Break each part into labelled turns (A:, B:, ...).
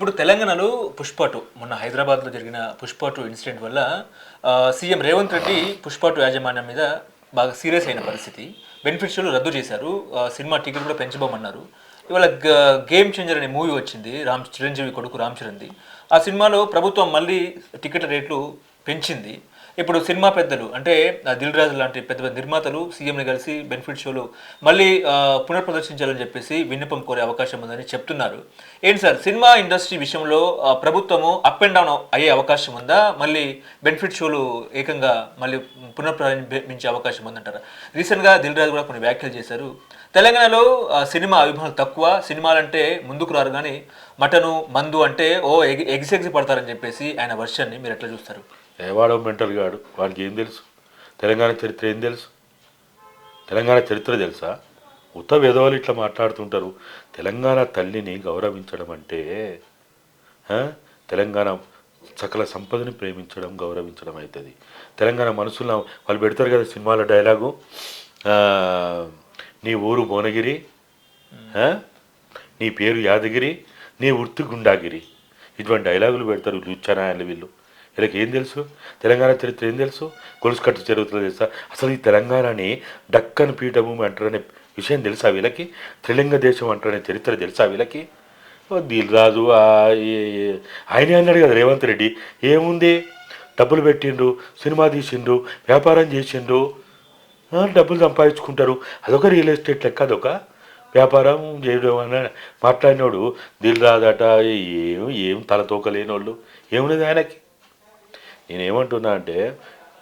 A: ఇప్పుడు తెలంగాణలో పుష్ప టూ మొన్న హైదరాబాద్లో జరిగిన పుష్ప టూ ఇన్సిడెంట్ వల్ల సీఎం రేవంత్ రెడ్డి పుష్ప టూ యాజమాన్యం మీద బాగా సీరియస్ అయిన పరిస్థితి. బెనిఫిట్ రద్దు చేశారు. సినిమా టికెట్ కూడా పెంచబోమన్నారు. ఇవాళ గ- గేమ్ చేంజర్ అనే మూవీ వచ్చింది రామ్ చిరంజీవి కొడుకు రామ్ చరణ్ది. ఆ సినిమాలో ప్రభుత్వం మళ్ళీ టికెట్ రేట్లు పెంచింది. ఇప్పుడు సినిమా పెద్దలు అంటే ఆ దిల్ రాజు లాంటి పెద్ద పెద్ద నిర్మాతలు సీఎంని కలిసి బెనిఫిట్ షోలు మళ్ళీ పునఃప్రదర్శించాలని చెప్పేసి విన్నపం కోరే అవకాశం ఉందని చెప్తున్నారు. ఏంటి సార్ సినిమా ఇండస్ట్రీ విషయంలో ప్రభుత్వము అప్ అండ్ డౌన్ అయ్యే అవకాశం ఉందా? మళ్ళీ బెనిఫిట్ షోలు ఏకంగా మళ్ళీ పునఃప్రారంభించే అవకాశం ఉందంటారా? రీసెంట్గా దిల్ రాజు కూడా కొన్ని వ్యాఖ్యలు చేశారు. తెలంగాణలో సినిమా అభిమానులు తక్కువ సినిమాలంటే ముందుకు రారు కానీ మటను మందు అంటే ఓ ఎగ్స్ ఎగ్స్ పడతారని చెప్పేసి ఆయన వర్షన్ని మీరు ఎట్లా చూస్తారు?
B: ఏవాడో మెంటల్ గాడు. వాడికి ఏం తెలుసు? తెలంగాణ చరిత్ర ఏం తెలుసు? తెలంగాణ చరిత్ర తెలుసా? ఉత్త విధవాళ్ళు ఇట్లా మాట్లాడుతుంటారు. తెలంగాణ తల్లిని గౌరవించడం అంటే తెలంగాణ సకల సంపదని ప్రేమించడం గౌరవించడం అవుతుంది తెలంగాణ మనసులో వాళ్ళు పెడతారు కదా సినిమాల డైలాగు నీ ఊరు భువనగిరి నీ పేరు యాదగిరి నీ వృత్తి గుండాగిరి. ఇటువంటి డైలాగులు పెడతారు లుచ్చనాయాలు వీళ్ళు. వీళ్ళకి ఏం తెలుసు? తెలంగాణ చరిత్ర ఏం తెలుసు? గొలుసు కట్టు జరుగుతుందో తెలుసా? అసలు ఈ తెలంగాణని డక్కన్ పీఠభూమి అంటారనే విషయం తెలుసా వీళ్ళకి? త్రిలింగ దేశం అంటారనే చరిత్ర తెలుసా వీళ్ళకి? ఓ దిల్రాజు ఆ ఈ- ఆయనే అన్నాడు కదా రేవంత్ రెడ్డి. ఏముంది? డబ్బులు పెట్టిండ్రు సినిమా తీసిండ్రు వ్యాపారం చేసిండ్రు. డబ్బులు సంపాదించుకుంటారు. అదొక రియల్ ఎస్టేట్ లెక్క అదొక వ్యాపారం చేయడం అని మాట్లాడినోడు దిల్ రాదట ఏం ఏం తలతోక వాళ్ళు ఏమున్నది ఆయనకి? నేనేమంటున్నా అంటే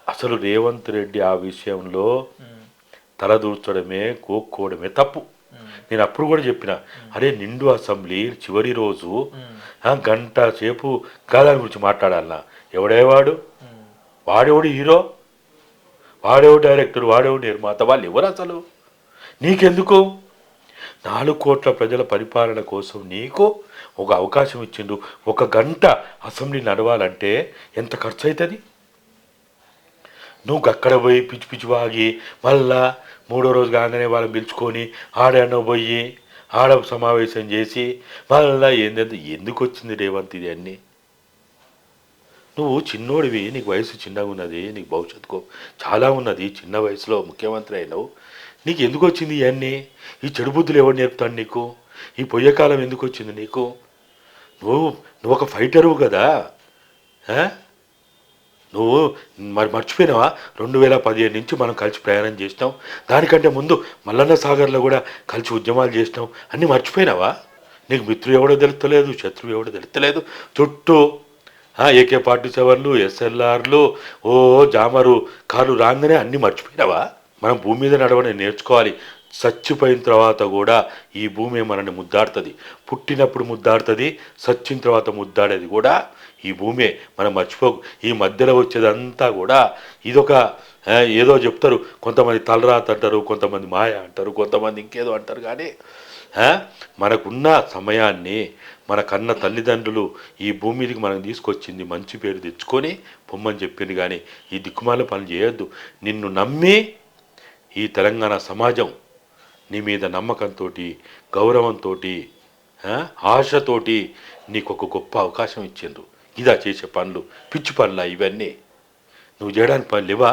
B: అసలు రేవంత్ రెడ్డి ఆ విషయంలో తలదూర్చడమే కోక్కోవడమే తప్పు. నేను అప్పుడు కూడా చెప్పిన అరే నిండు అసెంబ్లీ చివరి రోజు గంట సేపు గాదాని గురించి మాట్లాడాలన్నా ఎవడేవాడు వాడేవాడు హీరో? వాడేవాడు డైరెక్టర్? వాడేవాడు నిర్మాత? వాళ్ళు ఎవరు అసలు? నీకెందుకు? నాలుగు కోట్ల ప్రజల పరిపాలన కోసం నీకు ఒక అవకాశం ఇచ్చిండు. ఒక గంట అసెంబ్లీ నడవాలంటే ఎంత ఖర్చు అవుతుంది నువ్వు అక్కడ పోయి పిచ్చి పిచ్చి వాగి మళ్ళా మూడో రోజు కాగానే వాళ్ళని పిలుచుకొని ఆడనో పోయి ఆడ సమావేశం చేసి మళ్ళా ఏంటంటే ఎందుకు వచ్చింది రేవంత్ ఇది అన్నీ? నువ్వు చిన్నోడివి నీకు వయసు చిన్నగా ఉన్నది నీకు భవిష్యత్తుకో చాలా ఉన్నది చిన్న వయసులో ముఖ్యమంత్రి అయినావు. నీకు ఎందుకు వచ్చింది ఇవన్నీ? ఈ చెడు బుద్ధులు ఎవరు నేర్పుతాడు నీకు? ఈ పొయ్యకాలం ఎందుకు వచ్చింది నీకు? నువ్వు నువ్వు ఒక ఫైటరు కదా? నువ్వు మరి మర్చిపోయినావా? రెండు వేల పదిహేను నుంచి మనం కలిసి ప్రయాణం చేసినాం. దానికంటే ముందు మల్లన్న సాగర్లో కూడా కలిసి ఉద్యమాలు చేసినాం. అన్నీ మర్చిపోయినావా? నీకు మిత్రుడు ఎవడో తెలుస్తలేదు శత్రువు ఎవడో తెలుస్తలేదు. చుట్టూ ఏకే ఫార్టీ సెవెన్లు ఎస్ఎల్ఆర్లు ఓ జామరు కారు రాగానే అన్నీ మర్చిపోయినావా? మనం భూమి మీద నడవని నేర్చుకోవాలి. చచ్చిపోయిన తర్వాత కూడా ఈ భూమి మనల్ని ముద్దాడుతుంది. పుట్టినప్పుడు ముద్దాడుతుంది చచ్చిన తర్వాత ముద్దాడేది కూడా ఈ భూమే. మనం మర్చిపోకు. ఈ మధ్యలో వచ్చేదంతా కూడా ఇదొక ఏదో చెప్తారు. కొంతమంది తలరాత అంటారు కొంతమంది మాయ అంటారు కొంతమంది ఇంకేదో అంటారు. కానీ మనకున్న సమయాన్ని మన కన్న తల్లిదండ్రులు ఈ భూమి మీదకి మనం తీసుకొచ్చింది మంచి పేరు తెచ్చుకొని పొమ్మని చెప్పింది. కానీ ఈ దిక్కుమాల పని చేయొద్దు. నిన్ను నమ్మి ఈ తెలంగాణ సమాజం నీ మీద నమ్మకంతో గౌరవంతో ఆశతోటి నీకు ఒక గొప్ప అవకాశం ఇచ్చిండ్రు. ఇదా చేసే పనులు పిచ్చి పనులా ఇవన్నీ. నువ్వు చేయడానికి పనులు ఇవా